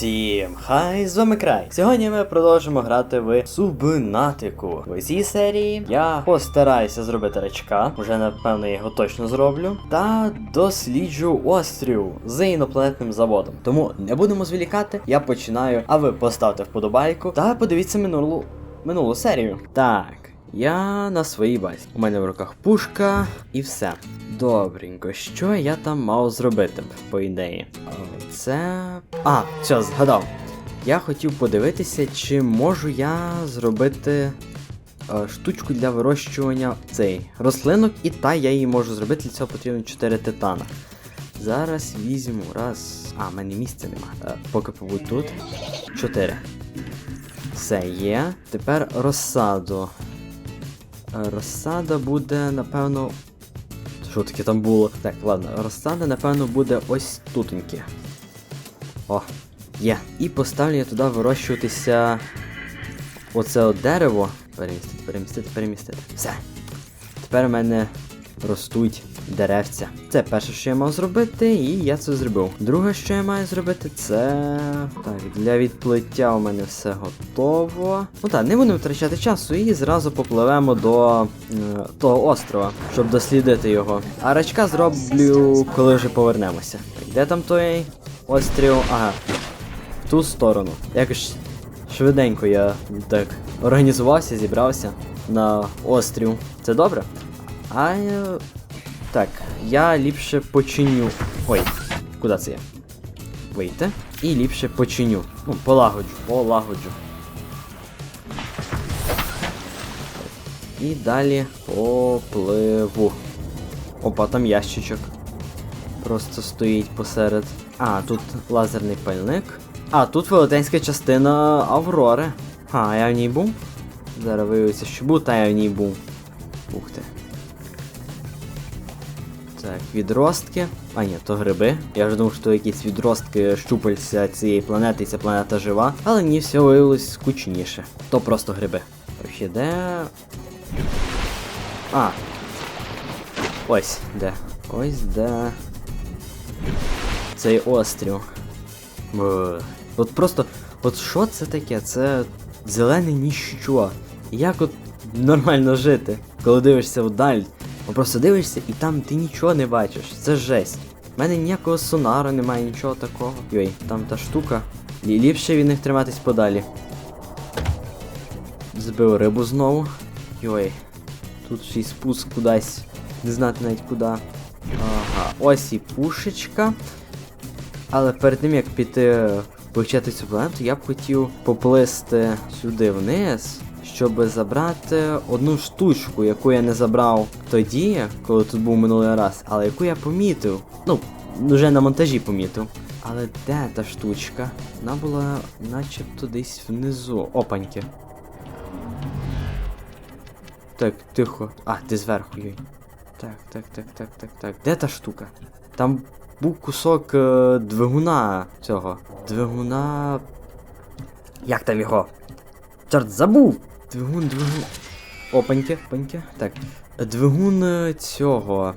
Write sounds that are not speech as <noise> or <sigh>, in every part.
Всім хай з вами край. Сьогодні ми продовжимо грати в Субнатику. В цій серії я постараюся зробити рачка, уже напевно його точно зроблю. Та досліджу острів з інопланетним заводом. Тому не будемо зволікати, я починаю, а ви поставте вподобайку та подивіться минулу минулу серію. Так. Я на своїй базі. У мене в руках пушка і все. Добренько, що я там мав зробити, по ідеї? Це. А, все, згадав. Я хотів подивитися, чи можу я зробити е, штучку для вирощування цей рослинок, і та я її можу зробити. Для цього потрібно 4 титана. Зараз візьму раз. А, в мене місця нема. Е, поки побудь тут. 4. Все є. Тепер розсаду. Розсада буде, напевно. Що таке там було? Так, ладно, розсада, напевно, буде ось тутеньки. О, є. І поставлю я туди вирощуватися. Оце дерево. Перемістити, перемістити, перемістити. Все. Тепер у мене ростуть деревця. Це перше, що я мав зробити, і я це зробив. Друге, що я маю зробити, це. Так, для відплиття у мене все готово. Ну так, не будемо втрачати часу і зразу попливемо до е, того острова, щоб дослідити його. А рачка зроблю, коли вже повернемося. Так, де там той острів? Ага. В ту сторону. Якось швиденько я так організувався, зібрався на острів. Це добре? А е, так, я ліпше починю. Ой, куди це я? Вийти. І ліпше починю. Ну, полагоджу, полагоджу. І далі попливу. Опа, там ящичок. Просто стоїть посеред. А, тут лазерний пальник. А, тут велетенська частина Аврори. А, я в ній був. Зараз виявиться, що був, та я в ній був. Ух ти. Так, відростки. А ні, то гриби. Я ж думав, що якісь відростки щупальця цієї планети, і ця планета жива. Але ні, все виявилось скучніше. То просто гриби. Орхідея. А. Ось де. Ось де. Цей острів. Б. От просто. От що це таке? Це зелене ніщо. Як от нормально жити, коли дивишся вдаль. Ну просто дивишся і там ти нічого не бачиш. Це жесть. У мене ніякого сонару немає, нічого такого. Йой, там та штука. І ліпше від них триматись подалі. Збив рибу знову. Йой. Тут ще й спуск кудись. Не знати навіть куди. Ага, ось і пушечка. Але перед тим як піти вивчати цю планету, я б хотів поплисти сюди вниз, щоб забрати одну штучку, яку я не забрав тоді, коли тут був минулий раз, але яку я помітив. Ну, вже на монтажі помітив. Але де та штучка? Вона була начебто десь внизу. Опаньки. Так, тихо. А, ти зверху йой. Так, так, так, так, так, так. Де та штука? Там був кусок е, двигуна цього. Двигуна. Як там його? Чорт, забув! Двигун, двигун. Опаньки, опаньки. Так. Двигун е, цього.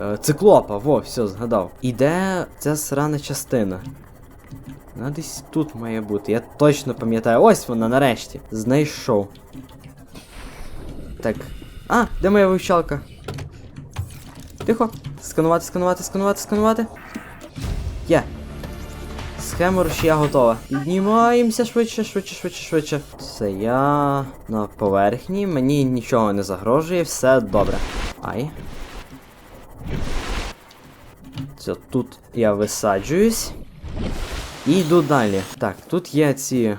Е, циклопа, во, все, згадав. І де ця срана частина? Вона десь тут має бути. Я точно пам'ятаю. Ось вона нарешті. Знайшов. Так. А, де моя вивчалка? Тихо. Сканувати, сканувати, сканувати, сканувати. Є. Схема рушія готова. Піднімаємося швидше, швидше, швидше, швидше. Все, я на поверхні, мені нічого не загрожує, все добре. Ай. Все, тут я висаджуюсь. І йду далі. Так, тут є ці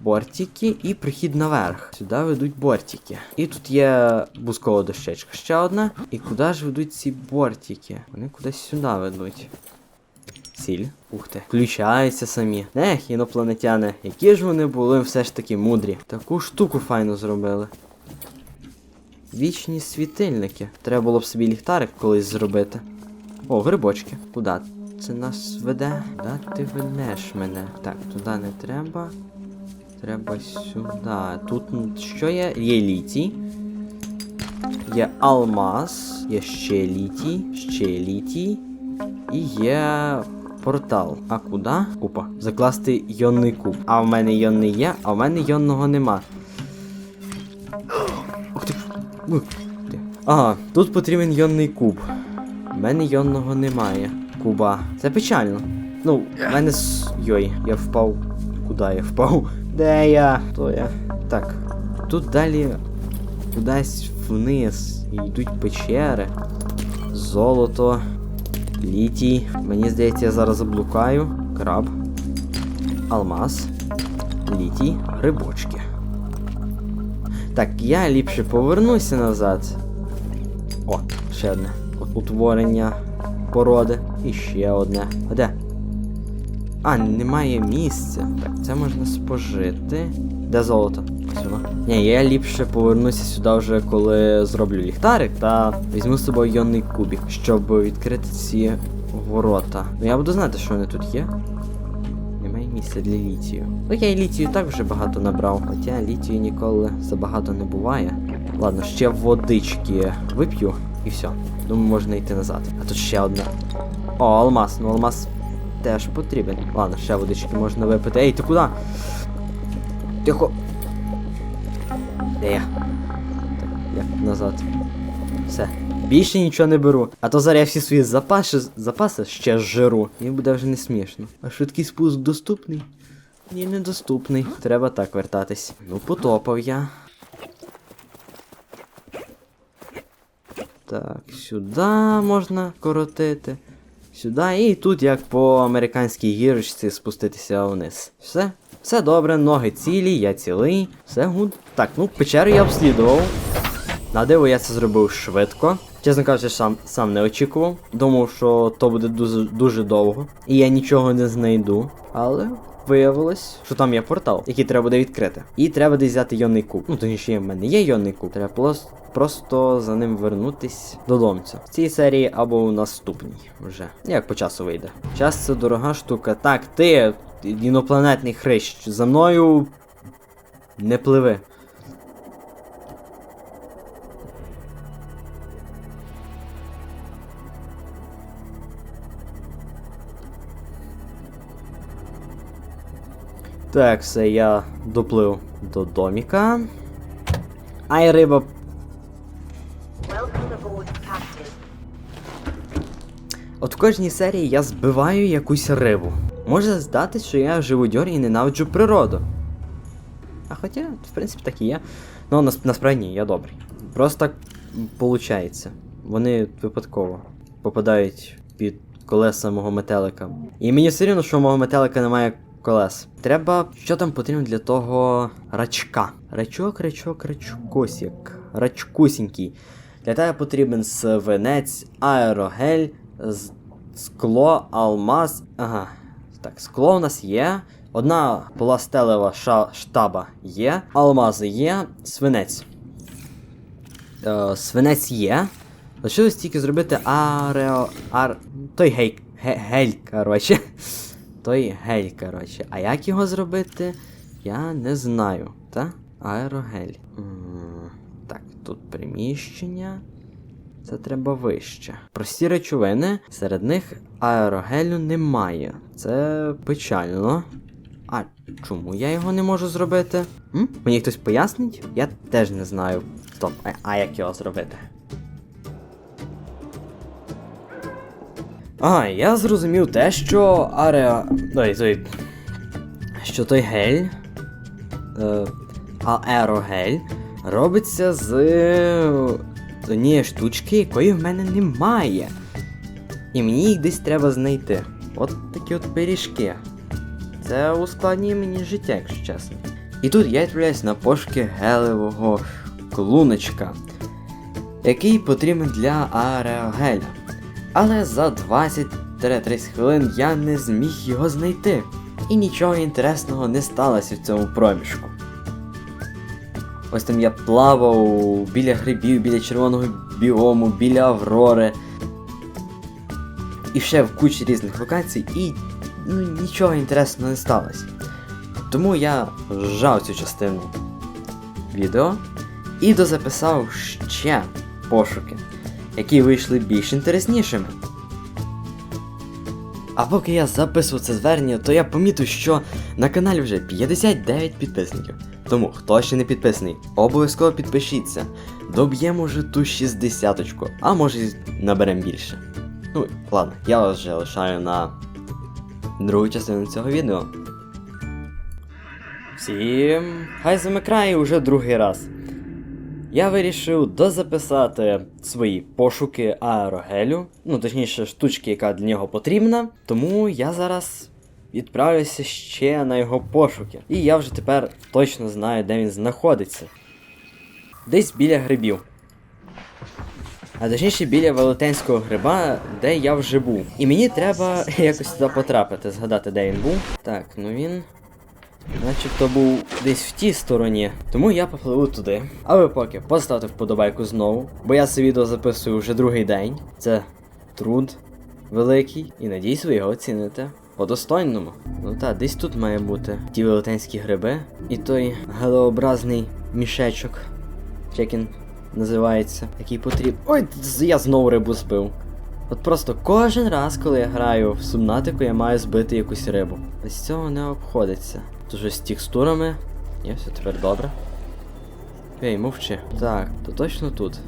бортики і прихід наверх. Сюди ведуть бортики. І тут є бускова дощечка. Ще одна. І куди ж ведуть ці бортики? Вони кудись сюди ведуть. Сіль. Ух ти. Включаються самі. Ех, інопланетяни, які ж вони були все ж таки мудрі. Таку штуку файно зробили. Вічні світильники. Треба було б собі ліхтарик колись зробити. О, грибочки. Куди? Це нас веде? Куди ти ведеш мене? Так, туди не треба. Треба сюди. Тут що є? Є літій. Є алмаз, є ще літій, ще літій. І є портал. А куди? Купа. Закласти йонний куб. А в мене йонний є, а в мене йонного нема. Ух ти. Ага, тут потрібен йонний куб. У мене йонного немає. Куба. Це печально. Ну, в мене с. Йой, я впав. Куди я впав? Де я? То я. Так. Тут далі кудись вниз йдуть печери. Золото. Літій. Мені здається, я зараз заблукаю. Краб. Алмаз. Літій. Грибочки. Так, я ліпше повернуся назад. О, ще одне. Утворення породи. І ще одне. А де? А, немає місця. Так, це можна спожити. Де золото? Ось. Ні, я ліпше повернуся сюди вже, коли зроблю ліхтарик та візьму з собою йонний кубик, щоб відкрити ці ворота. Ну я буду знати, що вони тут є. Немає місця для літію. Ну я і літію так вже багато набрав, хоча літію ніколи забагато не буває. Ладно, ще водички вип'ю і все. Думаю, можна йти назад. А тут ще одна. О, алмаз. Ну алмаз теж потрібен. Ладно, ще водички можна випити. Ей, ти куди? Тихо. Я? Як назад. Все. Більше нічого не беру. А то зараз я всі свої запаси, запаси ще жиру. І буде вже не смішно. А швидкий спуск доступний? Ні, недоступний. Треба так вертатись. Ну, потопав я. Так, сюди можна коротити. Сюди і тут, як по американській гірочці, спуститися вниз. Все. Все добре, ноги цілі, я цілий. Все гуд. Так, ну печеру я обслідував. На диво я це зробив швидко. Чесно кажучи, сам, сам не очікував. Думав, що то буде дуже, дуже довго. І я нічого не знайду. Але виявилось, що там є портал, який треба буде відкрити. І треба десь взяти йонний куб. Ну, точніше, в мене є йонний куб. Треба просто, просто за ним вернутись додому. В цій серії або в наступній вже. Як по часу вийде. Час це дорога штука. Так, ти, інопланетний хрищ, за мною не пливи. Так, все, я доплив до доміка. Ай, риба. От в кожній серії я збиваю якусь рибу. Може здатись, що я живодьор і ненавиджу природу. А хоча, в принципі, так і є. Ну, нас, насправді я добрий. Просто так виходить. Вони випадково попадають під колеса мого метелика. І мені все рівно, що мого метелика немає колес. Треба. Що там потрібно для того рачка? Рачок, рачок, рачкосік. Рачкусінький. Для тебе потрібен свинець, аерогель, скло, алмаз. Ага. Так, скло у нас є. Одна пластелева штаба є. Алмази є. Свинець. Е, свинець є. Лишилось тільки зробити арео. Ар... Той гей... ге- гель, коротше. <laughs> Той гель, коротше. А як його зробити? Я не знаю. Та? Аерогель. М, Так, тут приміщення. Це треба вище. Прості речовини, серед них аерогелю немає. Це печально. А чому я його не можу зробити? М? Мені хтось пояснить? Я теж не знаю. Стоп, а, а як його зробити? Ага, я зрозумів те, що ареа. Ой, той. Що той гель. Е, аерогель робиться з однієї штучки, якої в мене немає. І мені їх десь треба знайти. От такі от пиріжки. Це ускладнює мені життя, якщо чесно. І тут я відправляюсь на пошуки гелевого клуночка, який потрібен для аерогеля. Але за 20-30 хвилин я не зміг його знайти. І нічого інтересного не сталося в цьому проміжку. Ось там я плавав біля грибів, біля червоного біому, біля Аврори. І ще в кучі різних локацій, і ну, нічого інтересного не сталося. Тому я зжав цю частину відео і дозаписав ще пошуки, які вийшли більш інтереснішими. А поки я записував це звернення, то я помітив, що на каналі вже 59 підписників. Тому, хто ще не підписаний, обов'язково підпишіться. Доб'ємо вже ту 60 а може наберемо більше. Ну, ладно, я вас вже лишаю на другу частину цього відео. Всім хай замикає уже другий раз. Я вирішив дозаписати свої пошуки аерогелю, ну точніше, штучки, яка для нього потрібна. Тому я зараз відправлюся ще на його пошуки. І я вже тепер точно знаю, де він знаходиться. Десь біля грибів. А точніше біля велетенського гриба, де я вже був. І мені треба <laughs> якось туди потрапити, згадати, де він був. Так, ну він. Начебто був десь в тій стороні, тому я попливу туди. А ви поки поставте вподобайку знову, бо я це відео записую вже другий день. Це труд великий, і надіюсь, ви його оціните по достойному. Ну так, десь тут має бути ті велетенські гриби і той галеобразний мішечок. Як він називається, який потрібен. Ой, я знову рибу збив. От просто кожен раз, коли я граю в субнатику, я маю збити якусь рибу. Без цього не обходиться. Дуже з текстурами. Є, все тепер добре. Ей, мовчи. Так, то точно тут.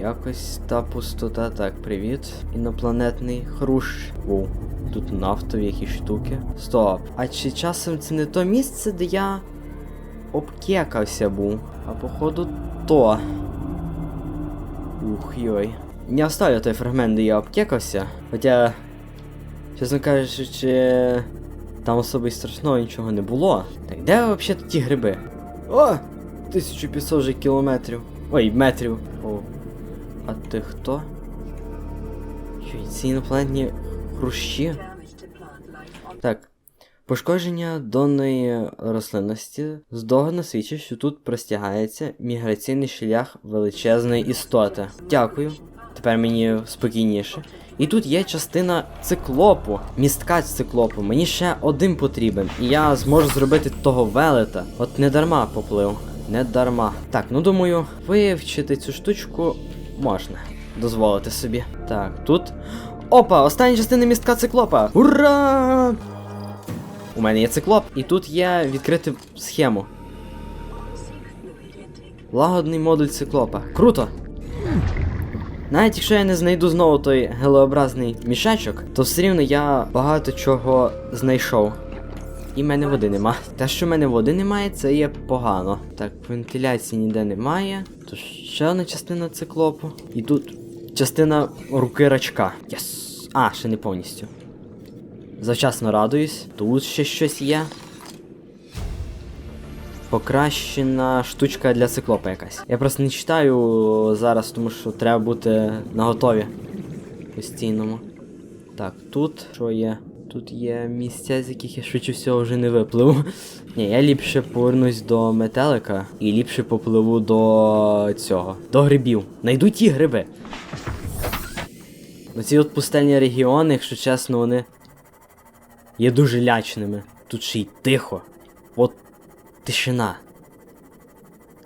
Якось та пустота. Так, привіт. Інопланетний хрущ. Воу. Тут нафтові якісь штуки. Стоп. А чи часом це не то місце, де я обкекався був? А походу то. Ух йой. Не оставлю той фрагмент, де я обкекався. Хоча, чесно кажучи, там особи страшного нічого не було. Так де взагалі ті гриби? О! 1500 вже кілометрів. Ой, метрів. О. А ти хто? Ці інопланетні хрущі? Так. Пошкодження донної рослинності здогадно свідчить, що тут простягається міграційний шлях величезної істоти. Дякую. Тепер мені спокійніше. І тут є частина циклопу, містка циклопу. Мені ще один потрібен. І я зможу зробити того велета. От не дарма поплив. Не дарма. Так, ну думаю, вивчити цю штучку можна дозволити собі. Так, тут. Опа! Остання частина містка циклопа! Ура! У мене є циклоп, і тут є відкрити схему. Лагодний модуль циклопа. Круто! Навіть якщо я не знайду знову той гелеобразний мішечок, то все рівно я багато чого знайшов. І в мене води нема. Те, що в мене води немає, це є погано. Так, вентиляції ніде немає. Тут ще одна частина циклопу. І тут частина руки рачка. Єс! А, ще не повністю. Завчасно радуюсь. Тут ще щось є. Покращена штучка для циклопа якась. Я просто не читаю зараз, тому що треба бути наготові. Постійному. Так, тут що є? Тут є місця, з яких я швидше всього вже не випливу. Ні, я ліпше повернусь до метелика і ліпше попливу до цього. До грибів. Найду ті гриби. Оці от пустельні регіони, якщо чесно, вони є дуже лячними. Тут ще й тихо. От тишина.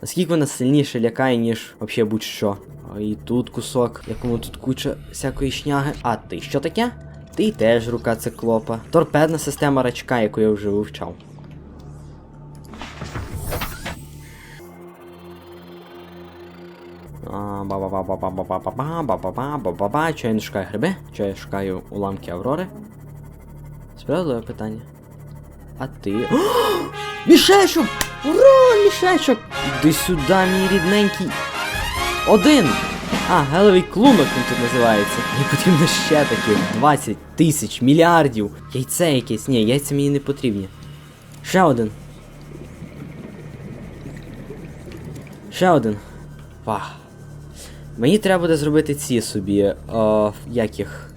Наскільки вона сильніше лякає, ніж взагалі будь-що. А і тут кусок, якому тут куча всякої шняги. А ти що таке? Ти теж рука циклопа. Торпедна система рачка, яку я вже вивчав. Ба-ба-ба-ба-ба-ба-ба-ба-ба-ба-ба-ба. Чого я не шукаю гриби? Чого я шукаю уламки Аврори? Справедливе питання. А ти. Мішечок! Ура! Мішечок! Іди сюди, мій рідненький. Один! А, геловий клунок він тут називається. Мені потрібно ще таких 20 тисяч, мільярдів. Яйце якесь. Ні, яйця мені не потрібні. Ще один. Ще один. Вах. Мені треба буде зробити ці собі. О, як їх?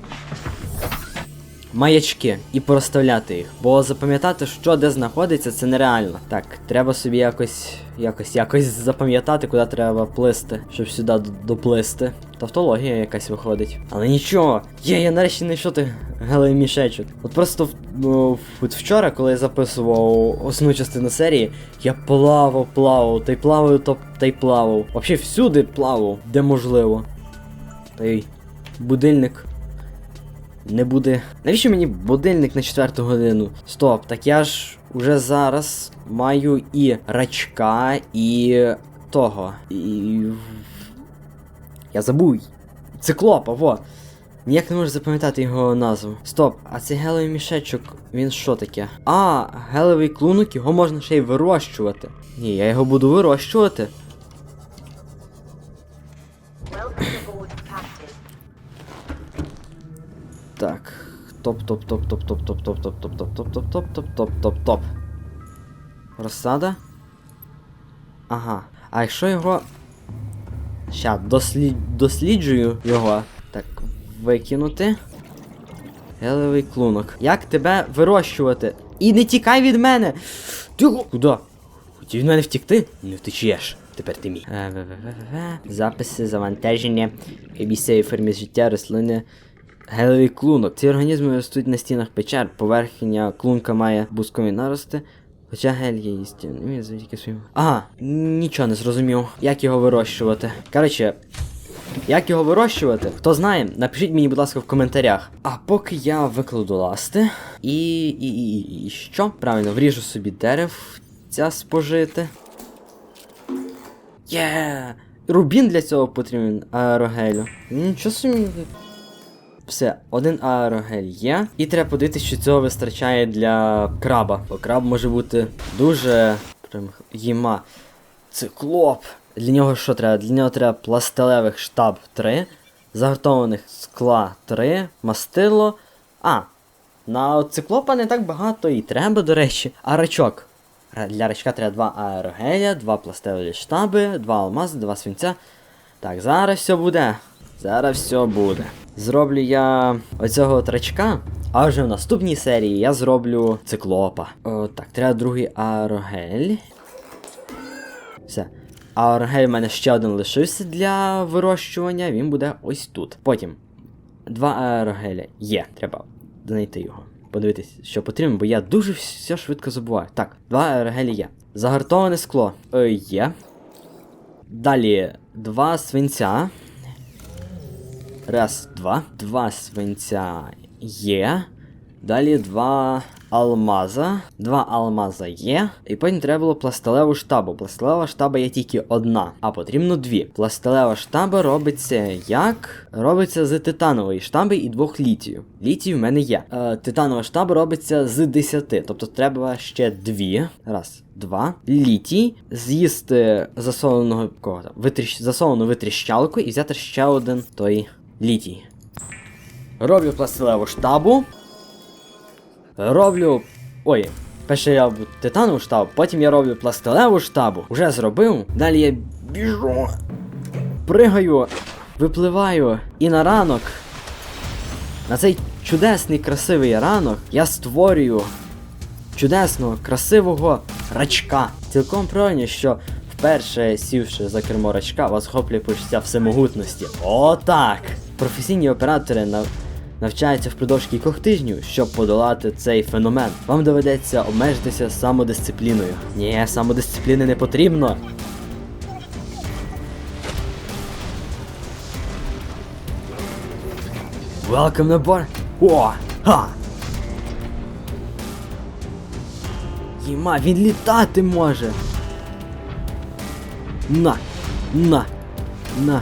Маячки і проставляти їх. Бо запам'ятати, що де знаходиться, це нереально. Так, треба собі якось, якось, якось запам'ятати, куди треба плисти, щоб сюди доплисти. Тавтологія якась виходить. Але нічого, є, я нарешті знайшов той гелий мішечок. От просто ну, от вчора, коли я записував основну частину серії, я плавав, плавав, та й плаваю, то та й плавав. Взагалі всюди плавав, де можливо. Той будильник. Не буде. Навіщо мені будильник на четверту годину? Стоп, так я ж уже зараз маю і рачка, і того. І. Я забув. Циклопа, во. Ніяк не можу запам'ятати його назву. Стоп, а цей гелевий мішечок, він що таке? А, гелевий клунок, його можна ще й вирощувати. Ні, я його буду вирощувати. Топ, топ. Розсада. Ага. А якщо його. Ща, дослід... досліджую його. Так, викинути. Гелевий клунок. Як тебе вирощувати? І не тікай від мене! Тихо! Куда? Хотів від мене втікти? Не втечеш. Тепер ти мій. Е. Записи, завантаження, місцеві формі життя, рослини. Гелевий клунок. Ці організми ростуть на стінах печер. Поверхня клунка має бускові нарости. Хоча гель є їстівним. Він завдяки своїм. Ага, нічого не зрозумів. Як його вирощувати? Коротше, як його вирощувати? Хто знає, напишіть мені, будь ласка, в коментарях. А поки я викладу ласти. І. і, і, і що? Правильно, вріжу собі дерев ця спожити. Є! Рубін для цього потрібен аерогелю. Нічого собі. Все, один аерогель є. І треба подивитися, що цього вистачає для краба. Бо краб може бути дуже. Прям їма. Циклоп. Для нього що треба? Для нього треба пластилевих штаб 3, загартованих скла 3, мастило. А, на циклопа не так багато і треба, до речі. А рачок. Для рачка треба два аерогеля, два пластилеві штаби, два алмази, два свинця. Так, зараз все буде. Зараз все буде. Зроблю я оцього трачка, а вже в наступній серії я зроблю циклопа. О, так, треба другий аерогель. Все. Аерогель в мене ще один лишився для вирощування, він буде ось тут. Потім. Два аерогеля є. Треба знайти його. Подивитись, що потрібно, бо я дуже все швидко забуваю. Так, два аерогелі є. Загартоване скло е, є. Далі два свинця. Раз, два. Два свинця є. Далі два алмаза. Два алмаза є. І потім треба було пластилеву штабу. Пластилева штаба є тільки одна, а потрібно дві. Пластилева штаба робиться як? Робиться з титанової штаби і двох літію. Літій в мене є. Е, титанова штаба робиться з 10. Тобто треба ще дві. Раз, два. Літій. З'їсти засоленого кого там? Витріщ... засолену витріщалку і взяти ще один той літій. Роблю пластилеву штабу. Роблю. Ой, перше я титанову штабу, потім я роблю пластилеву штабу. Уже зробив. Далі я біжу. Пригаю, випливаю. І на ранок. На цей чудесний красивий ранок я створюю чудесного, красивого рачка. Цілком правильно, що вперше сівши за кермо рачка, вас хоплює почуття всемогутності. Отак! Професійні оператори нав... навчаються впродовж кількох тижнів, щоб подолати цей феномен. Вам доведеться обмежитися самодисципліною. Ні, самодисципліни не потрібно. Welcome на бар. О! Ха! Єма, він літати може. На! На! На!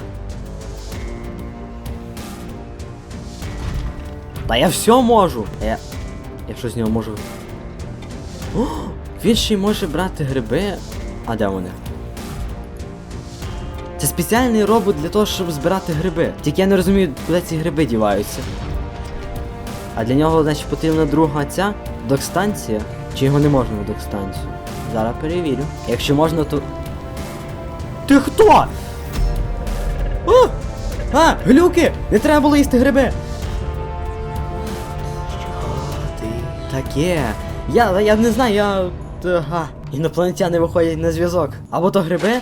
Та я все можу! Я. Я що з нього можу. О! Він ще й може брати гриби. А де вони? Це спеціальний робот для того, щоб збирати гриби. Тільки я не розумію, куди ці гриби діваються. А для нього, значить, потрібна друга ця докстанція. Чи його не можна на докстанцію? Зараз перевірю. Якщо можна, то. Ти хто? О! А! Глюки! Не треба було їсти гриби! Таке? Я, я не знаю, я. Ага. Інопланетяни виходять на зв'язок. Або то гриби,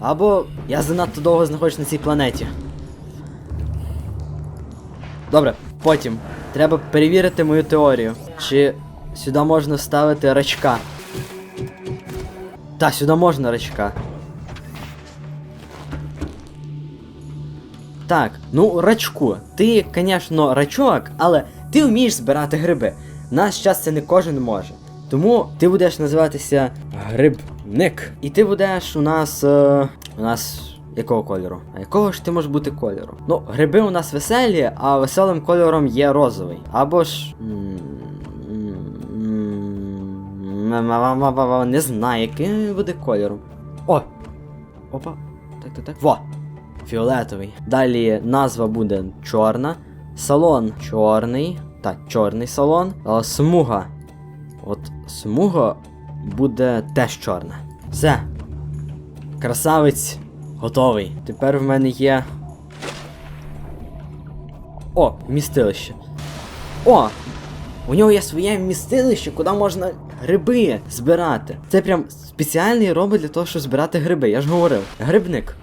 або я занадто довго знаходжусь на цій планеті. Добре, потім. Треба перевірити мою теорію. Чи сюди можна вставити рачка? Так, сюди можна рачка. Так, ну рачку. Ти, звісно, рачок, але ти вмієш збирати гриби. Наш час це не кожен може. Тому ти будеш називатися грибник. І ти будеш у нас. Е, у нас. Якого кольору? А якого ж ти можеш бути кольору? Ну, гриби у нас веселі, а веселим кольором є розовий. Або ж. Не знаю, яким буде кольором. О! Опа. Так, так, так. Во! Фіолетовий. Далі назва буде чорна. Салон чорний. Так, чорний салон. А смуга. От смуга буде теж чорна. Все. Красавець готовий. Тепер в мене є. О, містилище. О! У нього є своє містилище, куди можна гриби збирати. Це прям спеціальний робот для того, щоб збирати гриби. Я ж говорив. Грибник.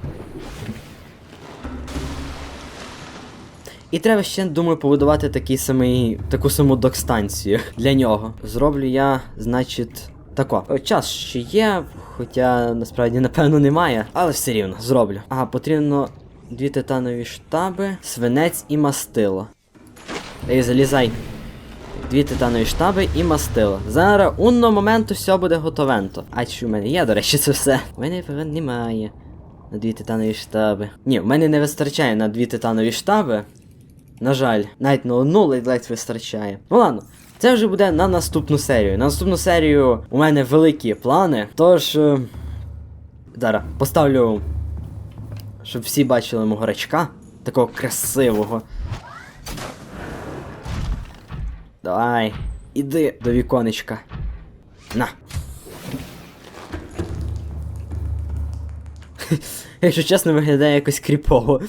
І треба ще, думаю, побудувати такий самий, таку саму док-станцію для нього. Зроблю я, значить, тако. Час ще є, хоча насправді, напевно, немає, але все рівно зроблю. Ага, потрібно дві титанові штаби, свинець і мастило. Ей, залізай. Дві титанові штаби і мастило. Зараз унно моменту все буде готовенто. А чи в мене є, до речі, це все? У мене немає. На дві титанові штаби. Ні, в мене не вистачає на дві титанові штаби. На жаль, навіть на одну ледь-ледь вистачає. Ну ладно, це вже буде на наступну серію. На наступну серію у мене великі плани. Тож. е, Зараз поставлю. Щоб всі бачили мого рачка. Такого красивого. Давай, іди до віконечка. На. <laughs> Якщо чесно, виглядає якось кріпово.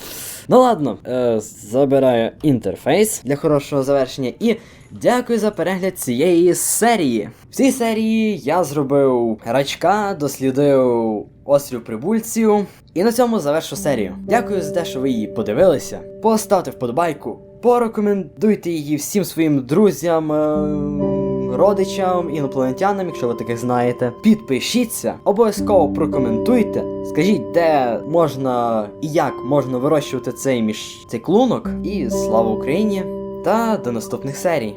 Ну ладно, е, забираю інтерфейс для хорошого завершення і дякую за перегляд цієї серії. В цій серії я зробив рачка, дослідив острів прибульців. І на цьому завершу серію. Дякую за те, що ви її подивилися. Поставте вподобайку, порекомендуйте її всім своїм друзям. Е- родичам, інопланетянам, якщо ви таких знаєте. Підпишіться, обов'язково прокоментуйте. Скажіть, де можна і як можна вирощувати цей між цей клунок. І слава Україні! Та до наступних серій.